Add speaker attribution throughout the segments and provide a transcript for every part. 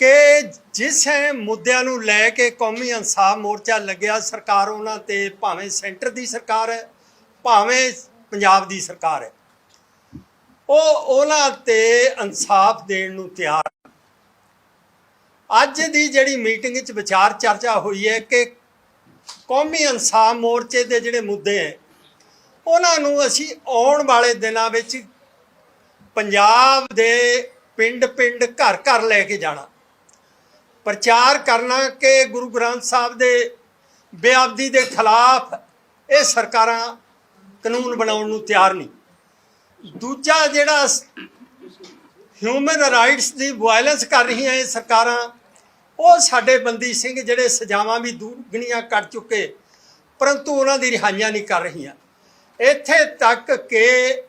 Speaker 1: ਕਿ ਜਿਸ ਮੁੱਦਿਆਂ ਨੂੰ ਲੈ ਕੇ ਕੌਮੀ ਇਨਸਾਫ ਮੋਰਚਾ ਲੱਗਿਆ, ਸਰਕਾਰ ਉਹਨਾਂ ਤੇ ਭਾਵੇਂ ਸੈਂਟਰ ਦੀ ਸਰਕਾਰ ਹੈ, ਭਾਵੇਂ ਪੰਜਾਬ ਦੀ ਸਰਕਾਰ ਹੈ। ਉਹ ਉਹਨਾਂ ਤੇ ਇਨਸਾਫ ਦੇਣ ਨੂੰ ਤਿਆਰ ਅੱਜ ਦੀ ਜਿਹੜੀ ਮੀਟਿੰਗ ਵਿੱਚ ਵਿਚਾਰ ਚਰਚਾ ਹੋਈ ਹੈ ਕਿ ਕੌਮੀ ਇਨਸਾਫ ਮੋਰਚੇ ਦੇ ਜਿਹੜੇ ਮੁੱਦੇ ਹੈ, ਉਹਨਾਂ ਨੂੰ ਅਸੀਂ ਆਉਣ ਵਾਲੇ ਦਿਨਾਂ ਵਿੱਚ ਪੰਜਾਬ ਦੇ ਪਿੰਡ-ਪਿੰਡ, ਘਰ-ਘਰ ਲੈ ਕੇ ਜਾਣਾ। ਪ੍ਰਚਾਰ ਕਰਨਾ ਕਿ ਗੁਰੂ ਗ੍ਰੰਥ ਸਾਹਿਬ ਦੇ ਬੇਅਬਦੀ ਦੇ ਖਿਲਾਫ ਇਹ ਸਰਕਾਰਾਂ ਕਾਨੂੰਨ ਬਣਾਉਣ ਨੂੰ ਤਿਆਰ ਨਹੀਂ। ਦੂਜਾ ਜਿਹੜਾ ਹਿਊਮਨ ਰਾਈਟਸ ਦੀ ਵਾਇਲੈਂਸ ਕਰ ਰਹੀਆਂ ਇਹ ਸਰਕਾਰਾਂ, ਉਹ ਸਾਡੇ ਬੰਦੀ ਸਿੰਘ ਜਿਹੜੇ ਸਜ਼ਾਵਾਂ ਵੀ ਦੁੱਗਣੀਆਂ ਕੱਟ ਚੁੱਕੇ, ਪਰੰਤੂ ਉਹਨਾਂ ਦੀ ਰਿਹਾਈਆਂ ਨਹੀਂ ਕਰ ਰਹੀਆਂ। ਇੱਥੇ ਤੱਕ ਕਿ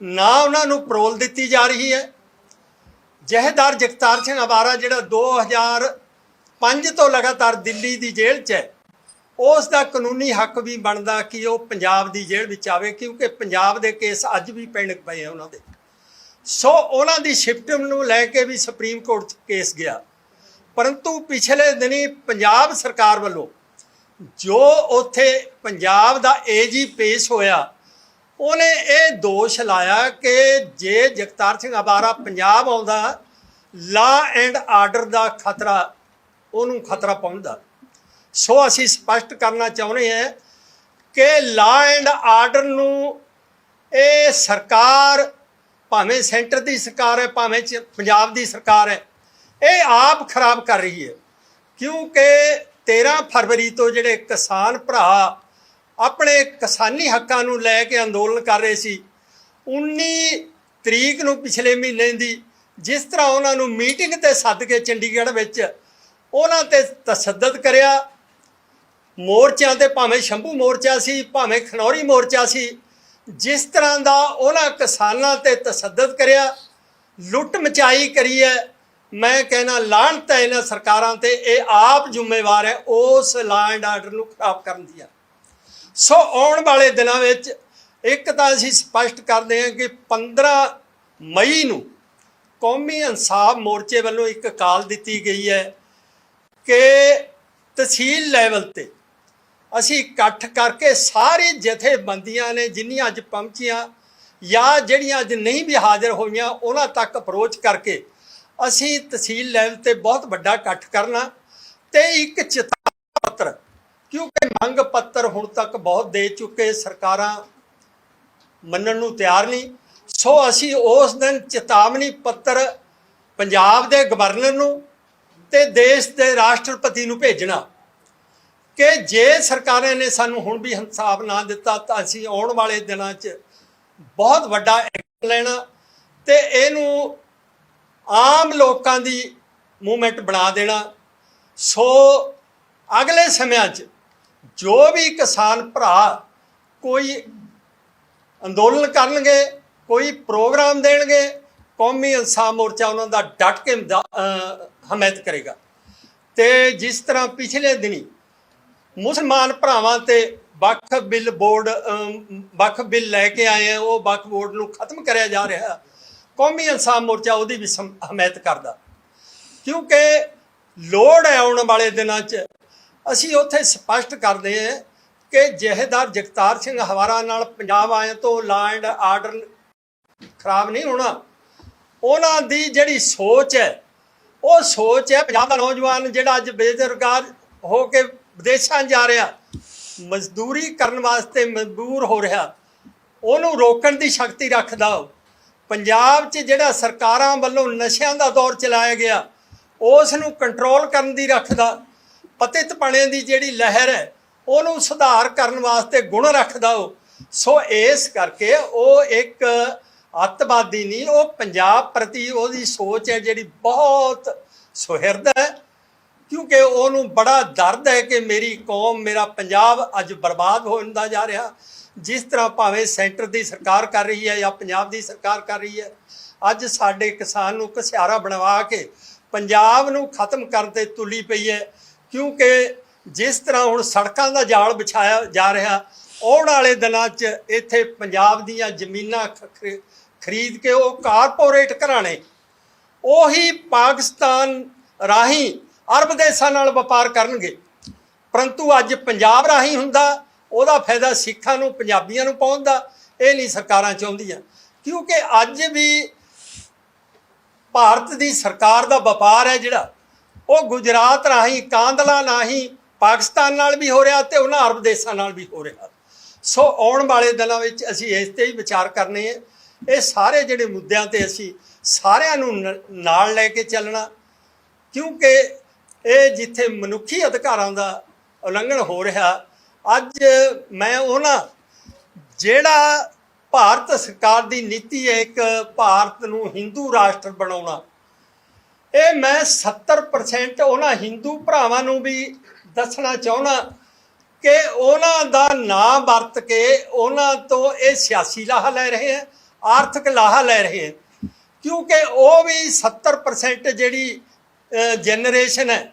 Speaker 1: ਨਾ ਉਹਨਾਂ ਨੂੰ ਪਰੋਲ ਦਿੱਤੀ ਜਾ ਰਹੀ ਹੈ ਜਹੇਦਾਰ ਜਗਤਾਰ ਸਿੰਘ ਅਵਾਰਾ ਜਿਹੜਾ 2005 ਤੋਂ ਲਗਾਤਾਰ ਦਿੱਲੀ ਦੀ ਜੇਲ੍ਹ 'ਚ ਹੈ, ਉਸ ਦਾ ਕਾਨੂੰਨੀ ਹੱਕ ਵੀ ਬਣਦਾ ਕਿ ਉਹ ਪੰਜਾਬ ਦੀ ਜੇਲ੍ਹ ਵਿੱਚ ਆਵੇ, ਕਿਉਂਕਿ ਪੰਜਾਬ ਦੇ ਕੇਸ ਅੱਜ ਵੀ ਪੈਣ ਪਏ ਆ ਉਹਨਾਂ ਦੇ। ਸੋ ਉਹਨਾਂ ਦੀ ਸ਼ਿਫਟ ਨੂੰ ਲੈ ਕੇ ਵੀ ਸੁਪਰੀਮ ਕੋਰਟ 'ਚ ਕੇਸ ਗਿਆ। ਪਰੰਤੂ ਪਿਛਲੇ ਦਿਨੀ ਪੰਜਾਬ ਸਰਕਾਰ ਵੱਲੋਂ ਜੋ ਉੱਥੇ ਪੰਜਾਬ ਦਾ ਏਜੀ ਪੇਸ਼ ਹੋਇਆ ਉਹਨੇ ਇਹ ਦੋਸ਼ ਲਾਇਆ ਕਿ ਜੇ ਜਗਤਾਰ ਸਿੰਘ ਅਬਾਰਾ ਪੰਜਾਬ ਆਉਂਦਾ, ਲਾ ਐਂਡ ਆਰਡਰ ਦਾ ਖਤਰਾ, ਉਹਨੂੰ ਖਤਰਾ ਪਹੁੰਚਦਾ। ਸੋ ਅਸੀਂ ਸਪਸ਼ਟ ਕਰਨਾ ਚਾਹੁੰਦੇ ਹਾਂ ਕਿ ਲਾ ਐਂਡ ਆਰਡਰ ਨੂੰ ਇਹ ਸਰਕਾਰ, ਭਾਵੇਂ ਸੈਂਟਰ ਦੀ ਸਰਕਾਰ ਹੈ, ਭਾਵੇਂ ਚ- ਪੰਜਾਬ ਦੀ ਸਰਕਾਰ ਹੈ, ਇਹ ਆਪ ਖਰਾਬ ਕਰ ਰਹੀ ਹੈ। ਕਿਉਂਕਿ 13 ਫਰਵਰੀ ਤੋਂ ਜਿਹੜੇ ਕਿਸਾਨ ਭਰਾ ਆਪਣੇ ਕਿਸਾਨੀ ਹੱਕਾਂ ਨੂੰ ਲੈ ਕੇ ਅੰਦੋਲਨ ਕਰ ਰਹੇ ਸੀ। 19 ਤਰੀਕ ਨੂੰ ਪਿਛਲੇ ਮਹੀਨੇ ਦੀ ਜਿਸ ਤਰ੍ਹਾਂ ਉਹਨਾਂ ਨੂੰ ਮੀਟਿੰਗ ਤੇ ਸੱਦ ਕੇ ਚੰਡੀਗੜ੍ਹ ਵਿੱਚ ਉਹਨਾਂ ਤੇ ਤਸੱਦਦ ਕਰਿਆ। ਮੋਰਚਿਆਂ ਤੇ ਭਾਵੇਂ ਸ਼ੰਭੂ ਮੋਰਚਾ ਸੀ, ਭਾਵੇਂ ਖਨੌਰੀ ਮੋਰਚਾ ਸੀ, ਜਿਸ ਤਰ੍ਹਾਂ ਦਾ ਉਹਨਾਂ ਕਿਸਾਨਾਂ ਤੇ ਤਸੱਦਦ ਕਰਿਆ। ਲੁੱਟ ਮਚਾਈ ਕਰੀ ਹੈ ਮੈਂ ਕਹਿਣਾ, ਲਾਹਨਤ ਤਾਂ ਇਹਨਾਂ ਸਰਕਾਰਾਂ ਤੇ, ਇਹ ਆਪ ਜ਼ਿੰਮੇਵਾਰ ਹੈ, ਉਸ ਲਾ ਐਂਡ ਆਰਡਰ ਨੂੰ ਖਰਾਬ ਕਰਨ ਦੀ ਆ। ਸੋ ਆਉਣ ਵਾਲੇ ਦਿਨਾਂ ਵਿੱਚ ਇੱਕ ਤਾਂ ਅਸੀਂ ਸਪਸ਼ਟ ਕਰਦੇ ਹਾਂ ਕਿ 15 ਮਈ ਨੂੰ ਕੌਮੀ ਇਨਸਾਫ ਮੋਰਚੇ ਵੱਲੋਂ ਇੱਕ ਕਾਲ ਦਿੱਤੀ ਗਈ ਹੈ ਕਿ ਤਹਿਸੀਲ ਲੈਵਲ ਤੇ ਅਸੀਂ ਇਕੱਠ ਕਰਕੇ ਸਾਰੇ ਜਥੇਬੰਦੀਆਂ ਨੇ ਜਿੰਨੀਆਂ ਅੱਜ ਪਹੁੰਚੀਆਂ ਜਾਂ ਜਿਹੜੀਆਂ ਅੱਜ ਨਹੀਂ ਵੀ ਹਾਜ਼ਰ ਹੋਈਆਂ, ਉਹਨਾਂ ਤੱਕ ਅਪਰੋਚ ਕਰਕੇ ਅਸੀਂ ਤਹਿਸੀਲ ਲੈਵਲ ਤੇ ਬਹੁਤ ਵੱਡਾ ਇਕੱਠ ਕਰਨਾ ਤੇ ਇੱਕ ਚਿਤਾ ਪੱਤਰ ਕਿਉਂਕਿ ਮੰਗ ਪੱਤਰ ਹੁਣ ਤੱਕ ਬਹੁਤ ਦੇ ਚੁੱਕੇ ਸਰਕਾਰਾਂ ਮੰਨਣ ਨੂੰ ਤਿਆਰ ਨਹੀਂ। ਸੋ ਅਸੀਂ ਉਸ ਦਿਨ ਚੇਤਾਵਨੀ ਪੱਤਰ ਪੰਜਾਬ ਦੇ ਗਵਰਨਰ ਨੂੰ ਤੇ ਦੇਸ਼ ਦੇ ਰਾਸ਼ਟਰਪਤੀ ਨੂੰ ਭੇਜਣਾ ਕਿ ਜੇ ਸਰਕਾਰਾਂ ਨੇ ਸਾਨੂੰ ਹੁਣ ਵੀ ਹਿਸਾਬ ਨਾ ਦਿੱਤਾ ਤਾਂ ਅਸੀਂ ਆਉਣ ਵਾਲੇ ਦਿਨਾਂ 'ਚ ਬਹੁਤ ਵੱਡਾ ਐਕਸ਼ਨ ਲੈਣਾ ਤੇ ਇਹਨੂੰ ਆਮ ਲੋਕਾਂ ਦੀ ਮੂਵਮੈਂਟ ਬਣਾ ਦੇਣਾ। ਸੋ ਅਗਲੇ ਸਮਿਆਂ 'ਚ ਜੋ ਵੀ ਕਿਸਾਨ ਭਰਾ ਕੋਈ ਅੰਦੋਲਨ ਕਰਨਗੇ ਕੋਈ ਪ੍ਰੋਗਰਾਮ ਦੇਣਗੇ ਕੌਮੀ ਇਨਸਾਫ ਮੋਰਚਾ ਉਹਨਾਂ ਦਾ ਡਟ ਕੇ ਮਦਾ- ਹਮਾਇਤ ਕਰੇਗਾ। ਤੇ ਜਿਸ ਤਰ੍ਹਾਂ ਪਿਛਲੇ ਦਿਨੀ ਮੁਸਲਮਾਨ ਭਰਾਵਾਂ ਤੇ ਵਕਫ ਬਿੱਲ ਬੋਰਡ ਅਮ, ਵਕਫ ਬਿੱਲ ਲੈ ਕੇ ਆਏ ਆ ਉਹ ਵਕਫ ਬੋਰਡ ਨੂੰ ਖਤਮ ਕਰਿਆ ਜਾ ਰਿਹਾ ਕੌਮੀ ਇਨਸਾਫ ਮੋਰਚਾ ਉਹਦੀ ਵੀ ਹਮਾਇਤ ਕਰਦਾ। ਕਿਉਂਕਿ ਲੋੜ ਹੈ ਆਉਣ ਵਾਲੇ ਦਿਨਾਂ 'ਚ ਅਸੀਂ ਉੱਥੇ ਸਪਸ਼ਟ ਕਰਦੇ ਹਾਂ ਕਿ ਜਹੇਦਾਰ ਜਗਤਾਰ ਸਿੰਘ ਹਵਾਰਾ ਨਾਲ ਪੰਜਾਬ ਆਏ ਤੋਂ ਲਾ ਐਂਡ ਆਰਡਰ ਖਰਾਬ ਨਹੀਂ ਹੋਣਾ। ਉਹਨਾਂ ਦੀ ਜਿਹੜੀ ਸੋਚ ਹੈ, ਉਹ ਸੋਚ ਹੈ ਪੰਜਾਬ ਦਾ ਨੌਜਵਾਨ ਜਿਹੜਾ ਅੱਜ ਬੇਰੁਜ਼ਗਾਰ ਹੋ ਕੇ ਵਿਦੇਸ਼ਾਂ ਜਾ ਰਿਹਾ, ਮਜ਼ਦੂਰੀ ਕਰਨ ਵਾਸਤੇ ਮਜਬੂਰ ਹੋ ਰਿਹਾ, ਉਹਨੂੰ ਰੋਕਣ ਦੀ ਸ਼ਕਤੀ ਰੱਖਦਾ ਉਹ। ਪੰਜਾਬ 'ਚ ਜਿਹੜਾ ਸਰਕਾਰਾਂ ਵੱਲੋਂ ਨਸ਼ਿਆਂ ਦਾ ਦੌਰ ਚਲਾਇਆ ਗਿਆ, ਉਸ ਨੂੰ ਕੰਟਰੋਲ ਕਰਨ ਦੀ ਰੱਖਦਾ। ਪਤਿਤ ਪਣੇ ਦੀ ਜਿਹੜੀ ਲਹਿਰ ਹੈ, ਉਹਨੂੰ ਸੁਧਾਰ ਕਰਨ ਵਾਸਤੇ ਗੁਣ ਰੱਖਦਾ ਉਹ। ਸੋ ਇਸ ਕਰਕੇ ਉਹ ਇੱਕ ਅੱਤਵਾਦੀ ਨਹੀਂ, ਉਹ ਪੰਜਾਬ ਪ੍ਰਤੀ ਉਹਦੀ ਸੋਚ ਹੈ ਜਿਹੜੀ ਬਹੁਤ ਸੁਹਿਰਦ ਹੈ। ਕਿਉਂਕਿ ਉਹਨੂੰ ਬੜਾ ਦਰਦ ਹੈ ਕਿ ਮੇਰੀ ਕੌਮ, ਮੇਰਾ ਪੰਜਾਬ ਅੱਜ ਬਰਬਾਦ ਹੁੰਦਾ ਜਾ ਰਿਹਾ। ਜਿਸ ਤਰ੍ਹਾਂ ਭਾਵੇਂ ਸੈਂਟਰ ਦੀ ਸਰਕਾਰ ਕਰ ਰਹੀ ਹੈ ਜਾਂ ਪੰਜਾਬ ਦੀ ਸਰਕਾਰ ਕਰ ਰਹੀ ਹੈ, ਅੱਜ ਸਾਡੇ ਕਿਸਾਨ ਨੂੰ ਘਸਿਆਰਾ ਬਣਵਾ ਕੇ ਪੰਜਾਬ ਨੂੰ ਖਤਮ ਕਰਨ ਤੇ ਤੁਲੀ ਪਈ ਹੈ। ਕਿਉਂਕਿ ਜਿਸ ਤਰ੍ਹਾਂ ਹੁਣ ਸੜਕਾਂ ਦਾ ਜਾਲ ਵਿਛਾਇਆ ਜਾ ਰਿਹਾ, ਆਉਣ ਵਾਲੇ ਦਿਨਾਂ 'ਚ ਇੱਥੇ ਪੰਜਾਬ ਦੀਆਂ ਜ਼ਮੀਨਾਂ ਖ- ਖਰੀਦ ਕੇ ਉਹ ਕਾਰਪੋਰੇਟ ਘਰਾਣੇ, ਉਹੀ ਪਾਕਿਸਤਾਨ ਰਾਹੀਂ ਅਰਬ ਦੇਸ਼ਾਂ ਨਾਲ ਵਪਾਰ ਕਰਨਗੇ। ਪਰੰਤੂ ਅੱਜ ਪੰਜਾਬ ਰਾਹੀਂ ਹੁੰਦਾ, ਉਹਦਾ ਫਾਇਦਾ ਸਿੱਖਾਂ ਨੂੰ, ਪੰਜਾਬੀਆਂ ਨੂੰ ਪਹੁੰਚਦਾ ਇਹ ਨਹੀਂ ਸਰਕਾਰਾਂ ਚਾਹੁੰਦੀਆਂ। ਕਿਉਂਕਿ ਅੱਜ ਵੀ ਭਾਰਤ ਦੀ ਸਰਕਾਰ ਦਾ ਵਪਾਰ ਹੈ ਜਿਹੜਾ ਉਹ ਗੁਜਰਾਤ ਰਾਹੀਂ, ਕਾਂਦਲਾ ਰਾਹੀਂ ਪਾਕਿਸਤਾਨ ਨਾਲ ਵੀ ਹੋ ਰਿਹਾ ਤੇ ਉਹਨਾਂ ਅਰਬ ਦੇਸ਼ਾਂ ਨਾਲ ਵੀ ਹੋ ਰਿਹਾ। ਸੋ ਆਉਣ ਵਾਲੇ ਦਿਨਾਂ ਵਿੱਚ ਅਸੀਂ ਇਸ ਤੇ ਹੀ ਵਿਚਾਰ ਕਰਨੇ ਹੈ ਇਹ ਸਾਰੇ ਜਿਹੜੇ ਮੁੱਦਿਆਂ ਤੇ ਅਸੀਂ ਸਾਰਿਆਂ ਨੂੰ ਨ- ਨਾਲ ਲੈ ਕੇ ਚੱਲਣਾ, ਕਿਉਂਕਿ ਇਹ ਜਿੱਥੇ ਮਨੁੱਖੀ ਅਧਿਕਾਰਾਂ ਦਾ ਉਲੰਘਣ ਹੋ ਰਿਹਾ, ਅੱਜ ਮੈਂ ਉਹਨਾਂ, ਜਿਹੜਾ ਭਾਰਤ ਸਰਕਾਰ ਦੀ ਨੀਤੀ ਹੈ ਇੱਕ ਭਾਰਤ ਨੂੰ ਹਿੰਦੂ ਰਾਸ਼ਟਰ ਬਣਾਉਣਾ ਇਹ ਮੈਂ 70% ਉਹਨਾਂ ਹਿੰਦੂ ਭਰਾਵਾਂ ਨੂੰ ਵੀ ਦੱਸਣਾ ਚਾਹੁੰਦਾ ਕਿ ਉਹਨਾਂ ਦਾ ਨਾਂ ਵਰਤ ਕੇ ਉਹਨਾਂ ਤੋਂ ਇਹ ਸਿਆਸੀ ਲਾਹਾ ਲੈ ਰਹੇ ਹੈ, ਆਰਥਿਕ ਲਾਹਾ ਲੈ ਰਹੇ ਹੈ। ਕਿਉਂਕਿ ਉਹ ਵੀ 70% ਜਿਹੜੀ ਜਨਰੇਸ਼ਨ ਹੈ,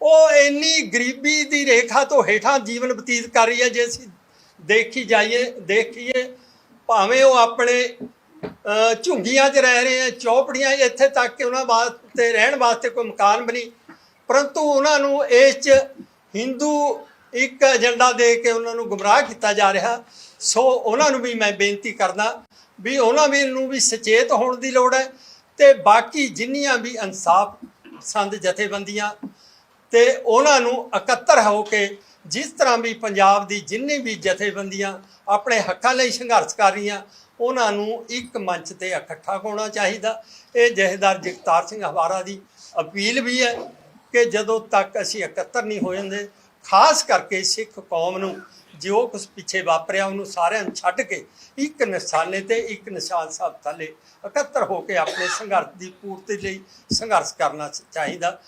Speaker 1: ਉਹ ਇੰਨੀ ਗਰੀਬੀ ਦੀ ਰੇਖਾ ਤੋਂ ਹੇਠਾਂ ਜੀਵਨ ਬਤੀਤ ਕਰ ਰਹੀ ਹੈ ਜੇ ਅਸੀਂ ਦੇਖੀ ਜਾਈਏ, ਦੇਖੀਏ, ਭਾਵੇਂ ਉਹ ਆਪਣੇ ਝੁੰਗੀਆਂ 'ਚ ਰਹਿ ਰਹੇ ਆ, ਚੌਪੜੀਆਂ ਇੱਥੇ ਤੱਕ ਕਿ ਉਹਨਾਂ ਵਾਸਤੇ, ਰਹਿਣ ਵਾਸਤੇ ਕੋਈ ਮਕਾਨ ਬਣੀ ਪਰੰਤੂ ਉਹਨਾਂ ਨੂੰ ਇਸ 'ਚ ਹਿੰਦੂ ਇੱਕ ਏਜੰਡਾ ਦੇ ਕੇ ਉਹਨਾਂ ਨੂੰ ਗੁੰਮਰਾਹ ਕੀਤਾ ਜਾ ਰਿਹਾ। ਸੋ ਉਹਨਾਂ ਨੂੰ ਵੀ ਮੈਂ ਬੇਨਤੀ ਕਰਦਾ ਵੀ ਉਹਨਾਂ ਵੀ ਨੂੰ ਵੀ ਸੁਚੇਤ ਹੋਣ ਦੀ ਲੋੜ ਹੈ ਤੇ ਬਾਕੀ ਜਿੰਨੀਆਂ ਵੀ ਇਨਸਾਫ ਸੰਦ ਜਥੇਬੰਦੀਆਂ ਤੇ ਉਹਨਾਂ ਨੂੰ ਇਕੱਤਰ ਹੋ ਕੇ ਜਿਸ ਤਰ੍ਹਾਂ ਵੀ ਪੰਜਾਬ ਦੀ ਜਿੰਨੀ ਵੀ ਜਥੇਬੰਦੀਆਂ ਆਪਣੇ ਹੱਕਾਂ ਲਈ ਸੰਘਰਸ਼ ਕਰ ਰਹੀਆਂ ਉਹਨਾਂ ਨੂੰ ਇੱਕ ਮੰਚ ਤੇ ਇਕੱਠਾ ਹੋਣਾ ਚਾਹੀਦਾ। ਇਹ ਜਥੇਦਾਰ ਜਗਤਾਰ ਸਿੰਘ ਹਵਾਰਾ ਦੀ ਅਪੀਲ ਵੀ ਹੈ ਕਿ ਜਦੋਂ ਤੱਕ ਅਸੀਂ ਇਕੱਤਰ ਨਹੀਂ ਹੋ ਜਾਂਦੇ, ਖਾਸ ਕਰਕੇ ਸਿੱਖ ਕੌਮ ਨੂੰ, ਜੋ ਕੁਝ ਪਿੱਛੇ ਵਾਪਰਿਆ, ਉਹਨੂੰ ਸਾਰਿਆਂ ਨੂੰ ਛੱਡ ਕੇ ਇੱਕ ਨਿਸ਼ਾਨੇ ਤੇ ਇੱਕ ਨਿਸ਼ਾਨ ਸਾਹਿਬ ਥੱਲੇ ਇਕੱਤਰ ਹੋ ਕੇ ਆਪਣੇ ਸੰਘਰਸ਼ ਦੀ ਪੂਰਤੀ ਲਈ ਸੰਘਰਸ਼ ਕਰਨਾ ਚਾਹੀਦਾ।